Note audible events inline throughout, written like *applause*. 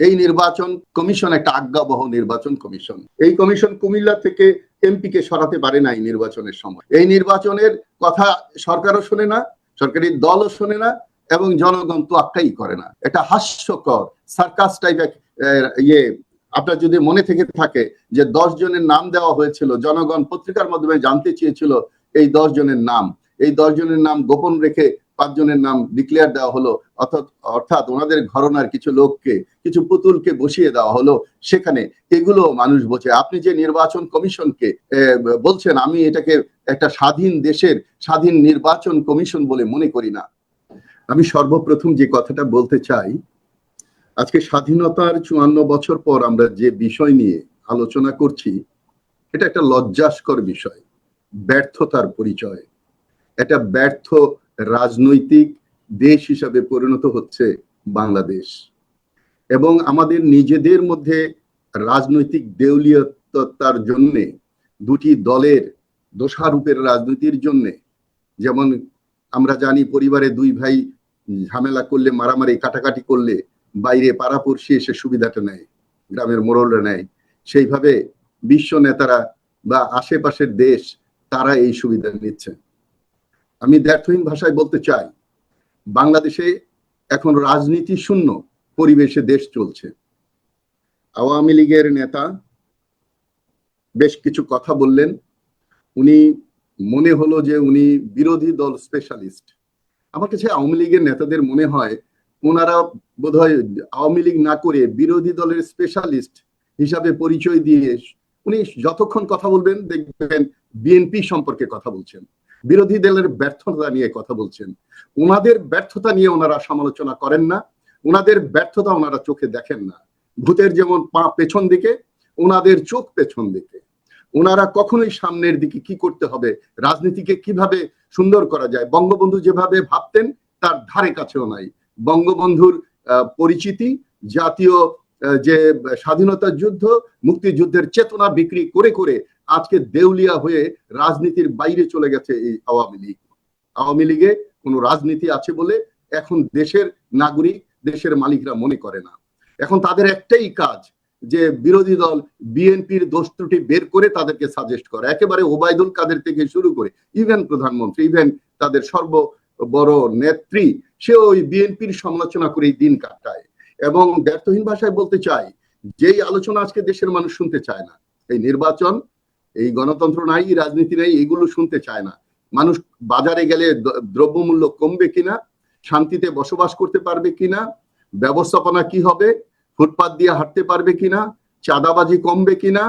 এই নির্বাচন কমিশন একটা আজ্ঞাবহ নির্বাচন কমিশন। এই কমিশন কুমিল্লা থেকে এমপি কে সরাতে পারে না এই নির্বাচনের সময়। এই নির্বাচনের কথা সরকারও শোনে না, সরকারি দলও শোনে না এবং জনগণ তো আক্কাই করে না। এটা হাস্যকর, সার্কাস টাইপের ইয়ে। আপনার যদি মনে থেকে থাকে যে দশ জনের নাম দেওয়া হয়েছিল, জনগণ পত্রিকার মাধ্যমে জানতে চেয়েছিল এই দশ জনের নাম। এই দশ জনের নাম গোপন রেখে পাঁচ জনের নাম ডিক্লেয়ার দেওয়া হলো, অর্থাৎ অর্থাৎ ওনাদের ঘরনার কিছু লোককে, কিছু পুতুলকে বসিয়ে দেওয়া হলো, সেখানে এগুলো মানুষ বোঝে আপনি যে নির্বাচন কমিশনকে বলছেন, আমি এটাকে একটা স্বাধীন দেশের স্বাধীন নির্বাচন কমিশন বলে মনে করি না। আমি সর্বপ্রথম যে কথাটা বলতে চাই, আজকে স্বাধীনতার চুয়ান্ন বছর পর আমরা যে বিষয় নিয়ে আলোচনা করছি, এটা একটা লজ্জাস্কর বিষয়, ব্যর্থতার পরিচয়। এটা ব্যর্থ রাজনৈতিক দেশ হিসাবে পরিণত হচ্ছে বাংলাদেশ। এবং আমাদের নিজেদের মধ্যে রাজনৈতিক দেউলিয়তার জন্যে, দুটি দলের দোষারূপের রাজনীতির জন্যে, যেমন আমরা জানি পরিবারে দুই ভাই ঝামেলা করলে, মারামারি, কাটাকাটি করলে বাইরে পাড়াপড়শি এসে সুবিধাটা নেয়, গ্রামের মোড়লরা নেয়। সেইভাবে বিশ্ব নেতারা বা আশেপাশের দেশ, তারা এই সুবিধা নিচ্ছে। আমি ব্যর্থহীন ভাষায় বলতে চাই, বাংলাদেশে এখন রাজনীতি শূন্য পরিবেশে দেশ চলছে। আওয়ামী লীগের নেতা বেশ কিছু কথা বললেন। উনি মনে হলো যে উনি বিরোধী দল স্পেশালিস্ট আমার কাছে আওয়ামী লীগের নেতাদের মনে হয় ওনারা বোধহয় আওয়ামী লীগ না করে বিরোধী দলের স্পেশালিস্ট হিসাবে পরিচয় দিয়ে উনি যতক্ষণ কথা বলবেন দেখবেন বিএনপি সম্পর্কে কথা বলছেন। বিরোধী দলের ব্যর্থতা নিয়ে কথা বলছেন। ওনাদের ব্যর্থতা নিয়ে ওনারা সমালোচনা করেন না। ওনাদের ব্যর্থতা ওনারা চোখে দেখেন না। ভূতের যেমন পা পেছন দিকে ওনাদের চোখ পেছন দিকে। ওনারা কখনোই সামনের দিকে কি করতে হবে, রাজনীতিকে কীভাবে সুন্দর করা যায়, বঙ্গবন্ধু যেভাবে ভাবতেন, তার ধারে কাছেও নাই। বঙ্গবন্ধুর পরিচিতি, জাতীয় যে স্বাধীনতা যুদ্ধ, মুক্তিযুদ্ধের চেতনা বিক্রি করে করে আজকে দেউলিয়া হয়ে রাজনীতির বাইরে চলে গেছে এই আওয়ামী লীগ। আওয়ামী লীগে কোনো রাজনীতি আছে বলে এখন দেশের নাগরিক, দেশের মালিকরা মনে করে না। এখন তাদের একটাই কাজ, যে বিরোধী দল বিএনপির দোষ ত্রুটি বের করে তাদেরকে সাজেস্ট করা। একেবারে ওবায়দুল কাদের থেকে শুরু করে ইভেন প্রধানমন্ত্রী ইভেন তাদের সর্ব বড় নেত্রী, সে ওই বিএনপির সমালোচনা করেই দিন কাটায়। এবং ব্যর্থহীন ভাষায় বলতে চাই, যেই আলোচনা আজকে দেশের মানুষ শুনতে চায় না, এই নির্বাচন এই গণতন্ত্র নাই রাজনীতি নাই, এগুলো শুনতে চায় না। মানুষ বাজারে গেলে দ্রব্যমূল্য কমবে কিনা, শান্তিতে বসবাস করতে পারবে কিনা, ব্যবস্থাপনা কি হবে, ফুটপাত দিয়ে হাঁটতে পারবে কিনা, চাঁদাবাজি কমবে কিনা,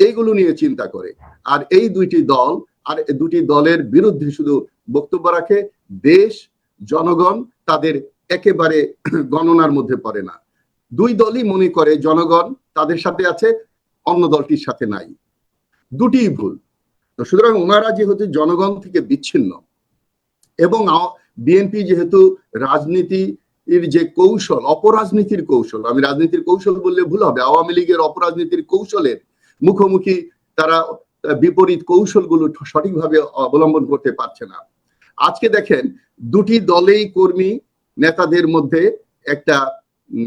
এইগুলো নিয়ে চিন্তা করে। আর এই দুইটি দল, আর দুটি দলের বিরুদ্ধে শুধু বক্তব্য রাখে, দেশ, জনগণ তাদের একেবারে *clears throat* গণনার মধ্যে পড়ে না। দুই দলই মনে করে জনগণ তাদের সাথে আছে, অন্য দলটির সাথে নাই। দুটিই ভুল। তো সুতরাং ওনারা যেহেতু জনগণ থেকে বিচ্ছিন্ন এবং বিএনপি যেহেতু রাজনীতি যে কৌশল, অপরাজনীতির কৌশল, আমি রাজনীতির কৌশল বললে ভুল হবে, আওয়ামী লীগের অপরাজনীতির কৌশলের মুখোমুখি তারা বিপরীত কৌশলগুলো সঠিকভাবে অবলম্বন করতে পারছে না। আজকে দেখেন, দুটি দলেই কর্মী নেতাদের মধ্যে একটা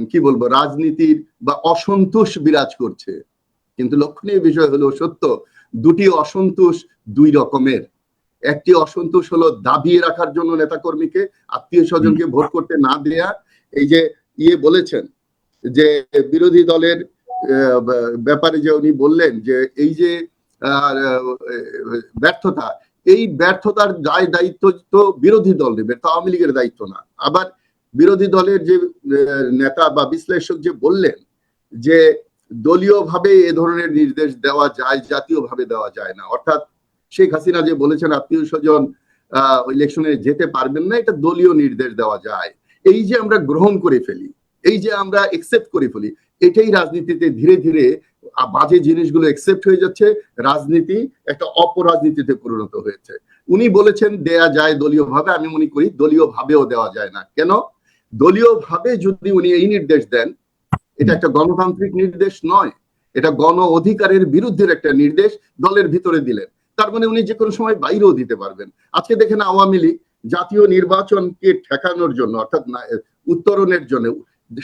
কি বলব, রাজনীতির বা অসন্তোষ বিরাজ করছে। কিন্তু লক্ষণীয় বিষয় হলো সত্য দুটি অসন্তোষ দুই রকমের। একটি অসন্তোষ হলো দাবিয়ে রাখার জন্য নেতাকর্মীকে আত্মীয় স্বজনকে ভোট করতে না দেয়া। এই যে ইয়ে বলেছেন যে বিরোধী দলের ব্যাপারে যে উনি বললেন যে এই যে আহ, ব্যর্থতা এই ব্যর্থতার দায় দায়িত্ব তো বিরোধী দল নেবে তা আওয়ামী লীগের দায়িত্ব না। আবার বিরোধী দলের যে নেতা বা বিশ্লেষক যে বললেন যে দলীয় ভাবে এ ধরনের নির্দেশ দেওয়া যায় জাতীয় ভাবে দেওয়া যায় না। অর্থাৎ শেখ হাসিনা যে বলেছেন, আত্মীয় স্বজন ইলেকশনে যেতে পারবেন না এটা দলীয় নির্দেশ দেওয়া যায়। এই যে আমরা গ্রহণ করে ফেলি, এই যে আমরা একসেপ্ট করে ফেলি, এটাই রাজনীতিতে ধীরে ধীরে বাজে জিনিসগুলো একসেপ্ট হয়ে যাচ্ছে। রাজনীতি একটা অপরাজনীতিতে পরিণত হয়েছে। উনি বলেছেন, দেয়া যায় দলীয় ভাবে আমি মনে করি দলীয় ভাবেও দেওয়া যায় না। কেন? দলীয় ভাবে যদি উনি এই নির্দেশ দেন এটা একটা গণতান্ত্রিক নির্দেশ নয়, এটা গণ অধিকারের বিরুদ্ধের একটা নির্দেশ দলের ভিতরে দিলেন। তার মানে উনি যে কোনো সময় বাইরেও দিতে পারবেন। আজকে দেখেন আওয়ামী লীগ জাতীয় নির্বাচনকে ঠেকানোর জন্য, অর্থাৎ উত্তরণের জন্য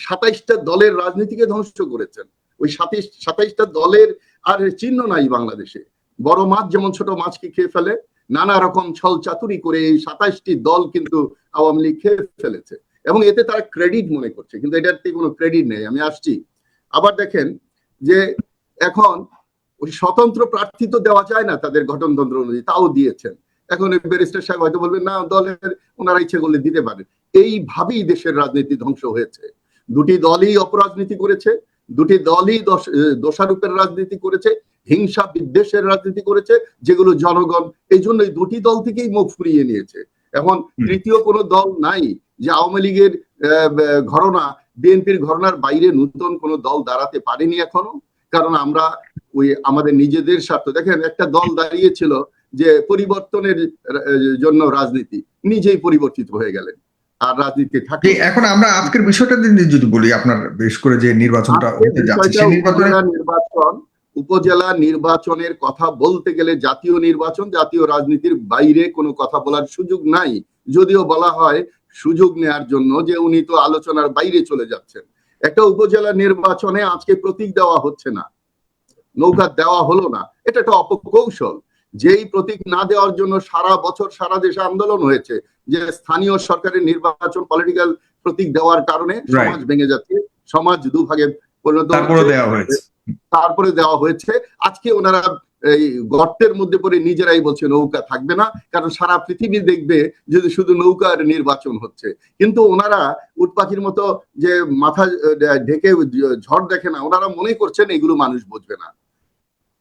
সাতাইশটা দলের রাজনীতিকে ধ্বংস করেছেন। ওই সাতাইশ সাতাইশটা দলের আর চিহ্ন নাই বাংলাদেশে। বড় মাছ যেমন ছোট মাছকে খেয়ে ফেলে, নানা রকম ছল চাতুরি করে এই সাতাইশটি দল কিন্তু আওয়ামী লীগ খেয়ে ফেলেছে। এবং এতে তারা ক্রেডিট মনে করছে কিন্তু এটাতে কোনো ক্রেডিট নেই। আমি আসছি। আবার দেখেন যে এখন ওই স্বতন্ত্র প্রার্থী তো দেওয়া যায় না তাদের গঠনতন্ত্র অনুযায়ী তাও দিয়েছেন। এখন ব্যারিস্টার সাহেব হয়তো বলবেন না দলের ওনারা ইচ্ছে করলে দিতে পারেন। এইভাবেই দেশের রাজনীতি ধ্বংস হয়েছে। দুটি দলই অপরাজনীতি করেছে দুটি দলই দোষ- দোষারোপের রাজনীতি করেছে হিংসা বিদ্বেষের রাজনীতি করেছে যেগুলো জনগণ এই জন্যই দুটি দল থেকেই মুখ ফুরিয়ে নিয়েছে। এখন তৃতীয় কোনো দল নাই যে আওয়ামী লীগের ঘটনা বিএনপির ঘটনার বাইরে নতুন কোনো দল দাঁড়াতে পারেনি এখনও। কারণ আমরা ওই আমাদের নিজেদের স্বার্থ। দেখেন একটা দল দাঁড়িয়েছিল যে পরিবর্তনের জন্য রাজনীতি নিজেই পরিবর্তিত হয়ে গেলেন। আর রাজনীতি থাকে। এখন আমরা আজকের বিষয়টা যদি বলি আপনার বেশ করে যে নির্বাচনটা নির্বাচন উপজেলা নির্বাচনের কথা বলতে গেলে জাতীয় নির্বাচন জাতীয় রাজনীতির বাইরে কোনো কথা বলার সুযোগ নাই। যদিও বলা হয় সুযোগ নেয়ার জন্য যে উনি তো আলোচনার বাইরে চলে যাচ্ছেন। একটা উপজেলা নির্বাচনে আজকে প্রতীক দেওয়া হচ্ছে না। নৌকা দেওয়া হলো না। এটা একটা অপকৌশল। যেই প্রতীক না দেওয়ার জন্য সারা বছর সারা দেশে আন্দোলন হয়েছে যে স্থানীয় সরকারের নির্বাচন পলিটিক্যাল প্রতীক দেওয়ার কারণে সমাজ ভেঙে যাচ্ছে সমাজ দুভাগে পরিণত তারপরে দেওয়া হয়েছে। তারপরে দেওয়া হয়েছে। আজকে ওনারা এই গর্তের মধ্যে পড়ে নিজেরাই বলছে নৌকা থাকবে না, কারণ সারা পৃথিবী দেখবে যদি শুধু নৌকার নির্বাচন হচ্ছে। কিন্তু ওনারা উটপাখির মতো যে মাথা ঢেকে ঝড় দেখে না, ওনারা মনে করছেন এগুলো মানুষ বুঝবে না।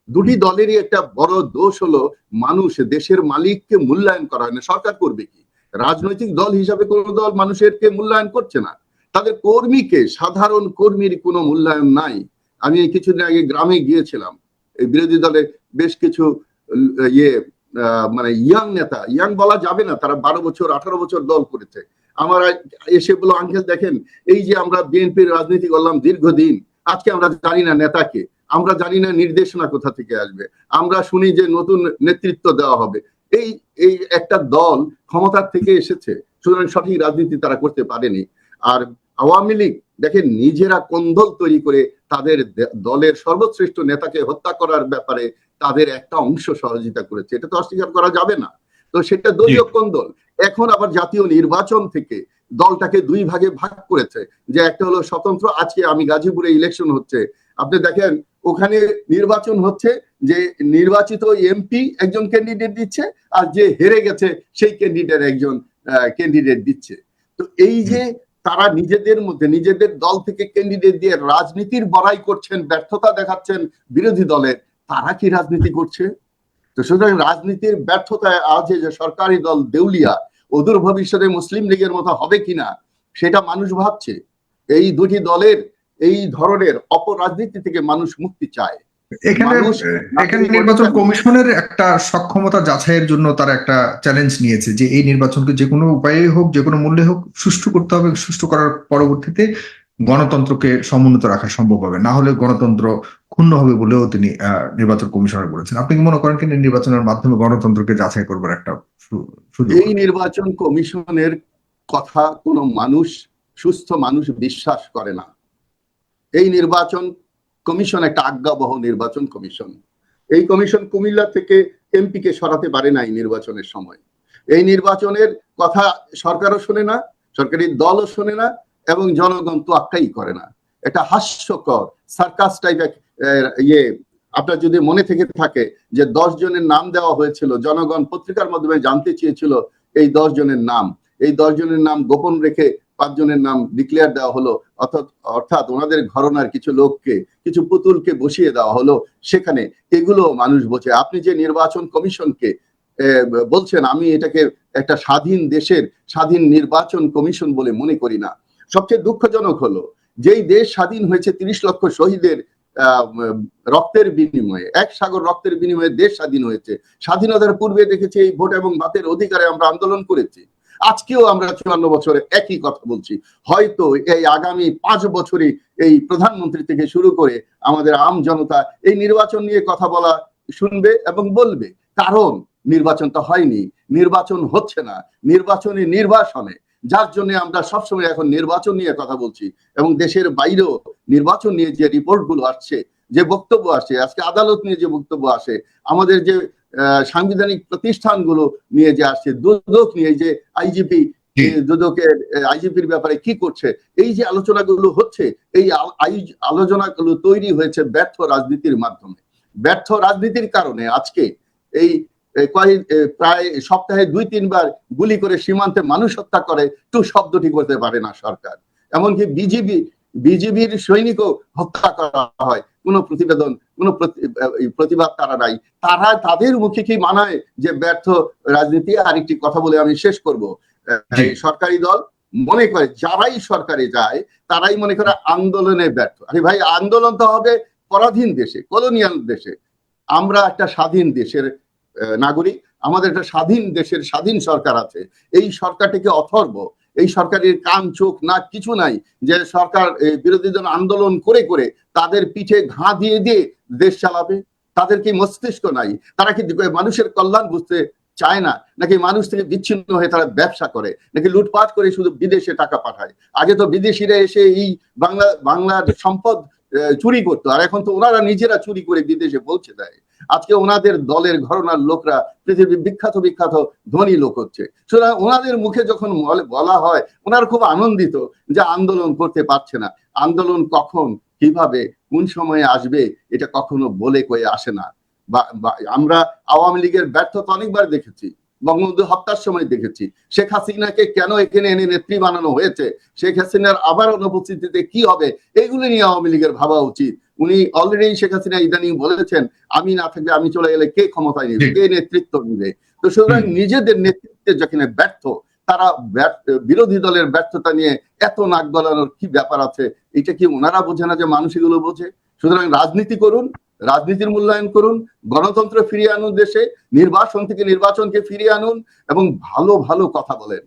দুটি দলেরই একটা বড় দোষ হলো মানুষ, দেশের মালিককে মূল্যায়ন করা হয় না। সরকার করবে কি? রাজনৈতিক দল হিসাবে কোন দল মানুষেরকে মূল্যায়ন করছে না। তাদের কর্মীকে, সাধারণ কর্মীর কোনো মূল্যায়ন নাই। আমি কিছুদিন আগে গ্রামে গিয়েছিলাম। এই বিরোধী দলের বেশ কিছু ইয়ে মানে ইয়াং নেতা ইয়াং বলা যাবে না, তারা বারো বছর, আঠারো বছর দল করেছে। আমার এসে বলো আঙ্কেল, দেখেন, এই যে আমরা বিএনপির রাজনীতি করলাম দীর্ঘদিন, আজকে আমরা জানি না নেতাকে, আমরা জানি না নির্দেশনা কোথা থেকে আসবে, আমরা শুনি যে নতুন নেতৃত্ব দেওয়া হবে। এই এই একটা দল ক্ষমতার থেকে এসেছে, সুতরাং সঠিক রাজনীতি তারা করতে পারেনি। আর আওয়ামী লীগ, দেখেন, নিজেরা কোন্দল তৈরি করে তাদের দলের সর্বশ্রেষ্ঠ নেতাকে হত্যা করার ব্যাপারে তাদের একটা অংশ সহযোগিতা করেছে। এটা তো অস্বীকার করা যাবে না। তো সেটা দলীয় কোন্দল এখন আবার জাতীয় নির্বাচন থেকে দলটাকে দুই ভাগে ভাগ করেছে। যে একটা হলো স্বতন্ত্র আজকে আমি গাজীপুরে ইলেকশন হচ্ছে। আপনি দেখেন ওখানে নির্বাচন হচ্ছে যে নির্বাচিত এমপি একজন ক্যান্ডিডেট দিচ্ছে আর যে হেরে গেছে সেই ক্যান্ডিডেট একজন ক্যান্ডিডেট দিচ্ছে। তো এই যে তারা নিজেদের মধ্যে নিজেদের দল থেকে ক্যান্ডিডেট দিয়ে রাজনীতির বড়াই করছেন ব্যর্থতা দেখাচ্ছেন বিরোধী দলের তারা কি রাজনীতি করছে? তো সুতরাং রাজনীতির ব্যর্থতায় আজ যে সরকারি দল দেউলিয়া অদূর ভবিষ্যতে মুসলিম লীগের মতো হবে কিনা সেটা মানুষ ভাবছে। এই দুটি দলের এই ধরনের অপরাজনীতি থেকে মানুষ মুক্তি চায়। এখানে এখানে নির্বাচন কমিশনের একটা সক্ষমতা যাচাইয়ের জন্য তারা একটা চ্যালেঞ্জ নিয়েছে যে এই নির্বাচনকে যে কোনো উপায়ে হোক যে কোনো মূল্যে হোক সুষ্ঠু করতে হবে সুষ্ঠু করার পরবর্তীতে গণতন্ত্রকে সমুন্নত রাখা সম্ভব হবে। না হলে গণতন্ত্র ক্ষুণ্ণ হবে বলেও তিনি নির্বাচন কমিশনার বলেছেন। আপনি কি মনে করেন কিনা নির্বাচনের মাধ্যমে গণতন্ত্রকে যাচাই করবার একটা এই নির্বাচন কমিশনের কথা কোনো মানুষ, সুস্থ মানুষ বিশ্বাস করে না। এই নির্বাচন কমিশন একটা আজ্ঞাবহ নির্বাচন কমিশন। এই কমিশন কুমিল্লা থেকে এমপি কে সরাতে পারে নাই নির্বাচনের সময়। এই নির্বাচনের কথা সরকারও শোনে না, সরকারি দলও শোনে না এবং জনগণ তো আক্কাই করে না। এটা হাস্যকর, সার্কাস টাইপের ইয়ে। আপনার যদি মনে থেকে থাকে যে দশ জনের নাম দেওয়া হয়েছিল, জনগণ পত্রিকার মাধ্যমে জানতে চেয়েছিল এই দশ জনের নাম। এই দশ জনের নাম গোপন রেখে পাঁচ জনের নাম ডিক্লেয়ার দেওয়া হলো, অর্থাৎ অর্থাৎ ওনাদের ঘরনার কিছু লোককে, কিছু পুতুলকে বসিয়ে দেওয়া হলো। সেখানে এগুলো মানুষ বোঝে আপনি যে নির্বাচন কমিশনকে বলছেন, আমি এটাকে একটা স্বাধীন দেশের স্বাধীন নির্বাচন কমিশন বলে মনে করি না। সবচেয়ে দুঃখজনক হলো যেই দেশ স্বাধীন হয়েছে তিরিশ লক্ষ শহীদের রক্তের বিনিময়ে, এক সাগর রক্তের বিনিময়ে দেশ স্বাধীন হয়েছে। স্বাধীনতার পূর্বে দেখেছি এই ভোট এবং ভাতের অধিকারে আমরা আন্দোলন করেছি। আজকেও আমরা চুয়ান্ন বছরে একই কথা বলছি। হয়তো এই আগামী পাঁচ বছরে এই প্রধানমন্ত্রী থেকে শুরু করে আমাদের আম জনতা এই নির্বাচন নিয়ে কথা বলা, শুনবে এবং বলবে। কারণ নির্বাচনটা হয়নি, নির্বাচন হচ্ছে না। নির্বাচনে নির্বাসনে যার জন্য আমরা সবসময় এখন নির্বাচন নিয়ে কথা বলছি এবং দেশের বাইরেও নির্বাচন নিয়ে যে রিপোর্টগুলো আসছে যে বক্তব্য আসে আজকে আদালত নিয়ে যে বক্তব্য আসে আমাদের যে সাংবিধানিক প্রতিষ্ঠানগুলো নিয়ে যে আসছে দুদক নিয়ে যে আইজিপি দুদকের আইজিপির ব্যাপারে কি করছে এই যে আলোচনাগুলো হচ্ছে এই আলোচনাগুলো তৈরি হয়েছে ব্যর্থ রাজনীতির মাধ্যমে। ব্যর্থ রাজনীতির কারণে আজকে এই কয়েক প্রায় সপ্তাহে দুই তিনবার গুলি করে সীমান্তে মানুষ হত্যা করে তো শব্দটি করতে পারে না সরকার। এমনকি বিজিবি বিজিবির সৈনিকও হত্যা করা হয়। কোনো প্রতিবেদন কোনো প্রতিবাদ তারা নাই। তারা তাদের মুখে কি মানায় যে ব্যর্থ রাজনীতি? আরেকটি কথা বলে আমি শেষ করব। সরকারি দল মনে করে যারাই সরকারে যায় তারাই মনে করে আন্দোলনে ব্যর্থ। আরে ভাই আন্দোলন তো হবে পরাধীন দেশে কলোনিয়াল দেশে। আমরা একটা স্বাধীন দেশের নাগরিক, আমাদের একটা স্বাধীন দেশের স্বাধীন সরকার আছে। এই সরকারটিকে অথর্ব, এই সরকারের কান, চোখ, নাক কিছু নাই যে সরকার বিরোধী দল আন্দোলন করে করে তাদের পিঠে ঘা দিয়ে দিয়ে দেশ চালাবে। তাদের কি মস্তিষ্ক নাই? তারা কি মানুষের কল্যাণ বুঝতে চায় না? নাকি মানুষ থেকে বিচ্ছিন্ন হয়ে তারা ব্যবসা করে? নাকি লুটপাট করে শুধু বিদেশে টাকা পাঠায়? আগে তো বিদেশিরা এসে এই বাংলা, বাংলার সম্পদ চুরি করতো। আর এখন তো ওনারা নিজেরা চুরি করে বিদেশে পৌঁছে দেয়। আজকে ওনাদের দলের ঘরনার লোকরা পৃথিবীর বিখ্যাত বিখ্যাত ধনী লোক হচ্ছে। সুতরাং ওনাদের মুখে যখন বলা হয়, ওনারা খুব আনন্দিত যে আন্দোলন করতে পারছে না। আন্দোলন কখন, কীভাবে, কোন সময়ে আসবে, এটা কখনো বলে কয়ে আসে না। বা, আমরা আওয়ামী লীগের ব্যর্থতা অনেকবার দেখেছি। বঙ্গবন্ধু হত্যার সময় দেখেছি। শেখ হাসিনাকে কেন এখানে এনে নেত্রী বানানো হয়েছে? শেখ হাসিনার আবার অনুপস্থিতিতে কি হবে? এগুলো নিয়ে আওয়ামী লীগের ভাবা উচিত। উনি অলরেডি শেখ হাসিনা ইদানিং বলেছেন আমি না থাকলে আমি চলে গেলে কে ক্ষমতায় নেবে? কে নেতৃত্ব নেবে? তো সুতরাং নিজেদের নেতৃত্বে যেখানে ব্যর্থ তারা বিরোধী দলের ব্যর্থতা নিয়ে এত নাক গলানোর কি ব্যাপার আছে? এটা কি ওনারা বোঝে না যে মানুষ এগুলো বোঝে? সুতরাং রাজনীতি করুন রাজনীতির মূল্যায়ন করুন গণতন্ত্র ফিরিয়ে আনুন দেশে নির্বাচন থেকে নির্বাচনকে ফিরিয়ে আনুন এবং ভালো ভালো কথা বলেন।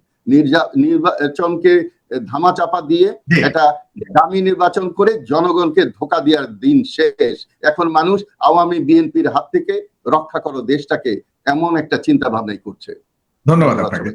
নির্বাচনকে ধামাচাপা দিয়ে জি। একটা দামি নির্বাচন করে জনগণকে ধোকা দেওয়ার দিন শেষ। এখন মানুষ আওয়ামী বিএনপির হাত থেকে রক্ষা করো দেশটাকে এমন একটা চিন্তা ভাবনাই করছে। ধন্যবাদ আপনাকে।